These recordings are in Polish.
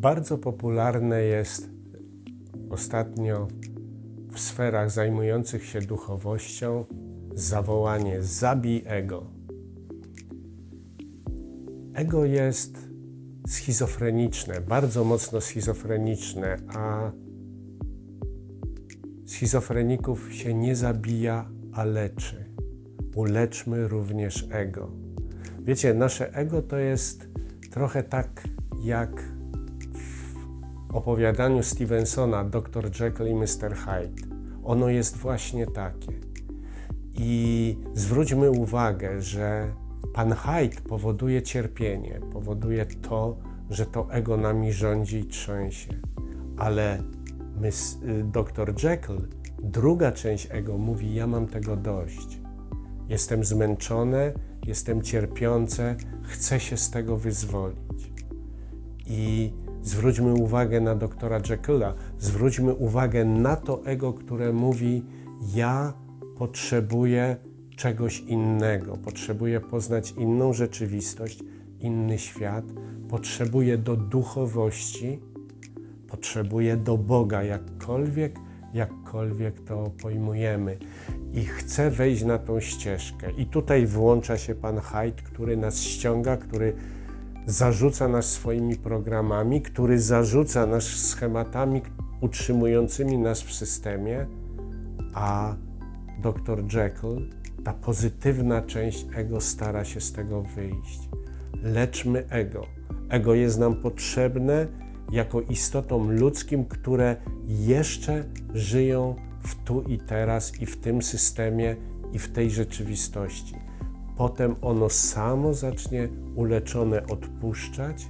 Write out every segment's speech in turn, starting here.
Bardzo popularne jest ostatnio w sferach zajmujących się duchowością zawołanie zabij ego. Ego jest schizofreniczne, bardzo mocno schizofreniczne, a schizofreników się nie zabija, a leczy. Uleczmy również ego. Wiecie, nasze ego to jest trochę tak jak opowiadaniu Stevensona Dr. Jekyll i Mr. Hyde. Ono jest właśnie takie. I zwróćmy uwagę, że pan Hyde powoduje cierpienie, powoduje to, że to ego nami rządzi i trzęsie. Ale my, y, dr Jekyll, druga część ego mówi: Ja mam tego dość. Jestem zmęczone, jestem cierpiące, chcę się z tego wyzwolić. I zwróćmy uwagę na doktora Jekylla, zwróćmy uwagę na to ego, które mówi: Ja potrzebuję czegoś innego, potrzebuję poznać inną rzeczywistość, inny świat, potrzebuję do duchowości, potrzebuję do Boga, jakkolwiek, jakkolwiek to pojmujemy. I chcę wejść na tą ścieżkę. I tutaj włącza się Pan Hyde, który nas ściąga, który zarzuca nas swoimi programami, który zarzuca nas schematami utrzymującymi nas w systemie, a dr Jekyll, ta pozytywna część ego stara się z tego wyjść. Leczmy ego. Ego jest nam potrzebne jako istotom ludzkim, które jeszcze żyją w tu i teraz i w tym systemie i w tej rzeczywistości. Potem ono samo zacznie uleczone odpuszczać,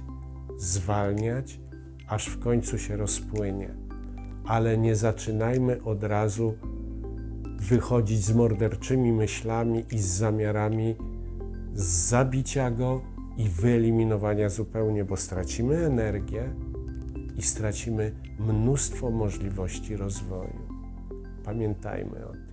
zwalniać, aż w końcu się rozpłynie. Ale nie zaczynajmy od razu wychodzić z morderczymi myślami i z zamiarami zabicia go i wyeliminowania zupełnie, bo stracimy energię i stracimy mnóstwo możliwości rozwoju. Pamiętajmy o tym.